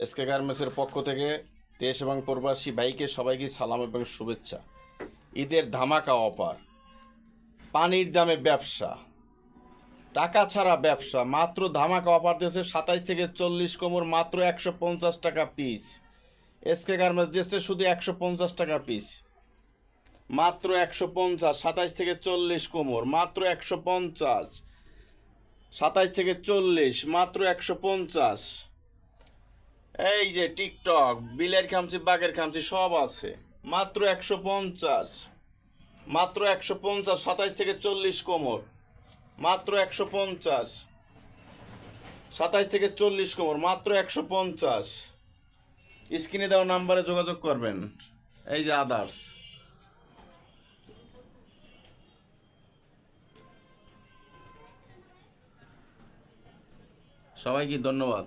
SK গার্মেন্টসের পক্ষ থেকে দেশ এবং প্রবাসী বাইকে সবাইকে সালাম এবং শুভেচ্ছা। ঈদের ধামাকা অফার। পানির দামে ব্যবসা। টাকা ছাড়া ব্যবসা। মাত্র ধামাকা অফার দিয়েছে সাতাইশ থেকে চল্লিশ কোমর, মাত্র একশো পঞ্চাশ টাকা পিস। এসকে গার্মেন্টস দিয়েছে শুধু একশো পঞ্চাশ টাকা পিস। মাত্র একশো পঞ্চাশ, সাতাইশ থেকে চল্লিশ কোমর, মাত্র একশো পঞ্চাশ। সাতাইশ থেকে চল্লিশ, মাত্র একশো পঞ্চাশ। এই যে টিকটক, বিলের খামচি, বাঘের খামচি, সব আছে। মাত্র একশো পঞ্চাশ। মাত্র একশো পঞ্চাশ, সাতাইশ থেকে চল্লিশ কোমর। মাত্র একশো পঞ্চাশ। সাতাইশ থেকে চল্লিশ কোমর, মাত্র একশো পঞ্চাশ। স্ক্রিনে দেওয়া নাম্বারে যোগাযোগ করবেন। এই যে আদার্স সবাইকে ধন্যবাদ।